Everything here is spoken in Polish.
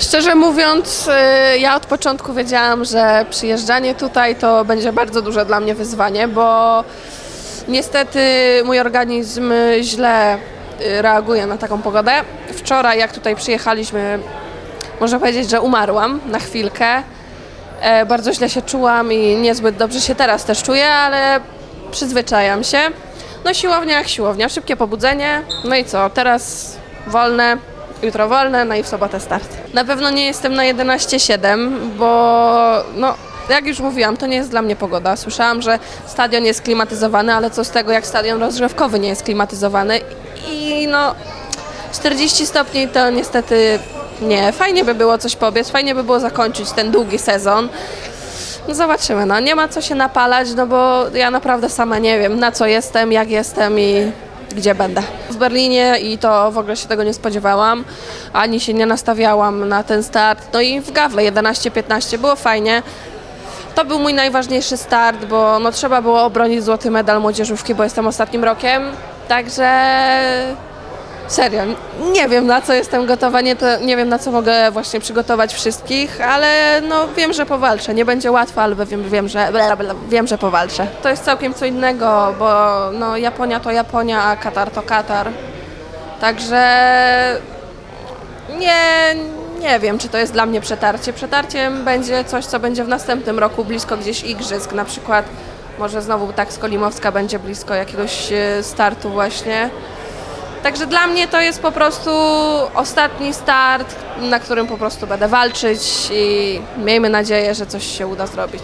Szczerze mówiąc, y, ja od początku wiedziałam, że przyjeżdżanie tutaj to będzie bardzo duże dla mnie wyzwanie, bo niestety mój organizm źle y, reaguje na taką pogodę. Wczoraj, jak tutaj przyjechaliśmy, można powiedzieć, że umarłam na chwilkę. E, Bardzo źle się czułam i niezbyt dobrze się teraz też czuję, ale przyzwyczajam się. No siłownia jak siłownia, szybkie pobudzenie. No i co, teraz wolne, jutro wolne, no i w sobotę start. Na pewno nie jestem na 11,7, bo no, jak już mówiłam, to nie jest dla mnie pogoda. Słyszałam, że stadion jest klimatyzowany, ale co z tego, jak stadion rozgrzewkowy nie jest klimatyzowany i no 40 stopni to niestety nie. Fajnie by było coś pobiec, fajnie by było zakończyć ten długi sezon. No zobaczymy, no nie ma co się napalać, no bo ja naprawdę sama nie wiem na co jestem, jak jestem i gdzie będę. W Berlinie i to w ogóle się tego nie spodziewałam, ani się nie nastawiałam na ten start. No i w Gawle 11-15 było fajnie. To był mój najważniejszy start, bo no, trzeba było obronić złoty medal młodzieżówki, bo jestem ostatnim rokiem. Także serio, nie wiem na co jestem gotowa, nie, nie wiem na co mogę właśnie przygotować wszystkich, ale no wiem, że powalczę. Nie będzie łatwo, ale wiem, wiem, że, bla, bla, wiem, że powalczę. To jest całkiem co innego, bo no, Japonia to Japonia, a Katar to Katar. Także nie, nie wiem, czy to jest dla mnie przetarcie. Przetarciem będzie coś, co będzie w następnym roku blisko gdzieś igrzysk, na przykład może znowu tak Skolimowska będzie blisko jakiegoś e, startu właśnie. Także dla mnie to jest po prostu ostatni start, na którym po prostu będę walczyć i miejmy nadzieję, że coś się uda zrobić.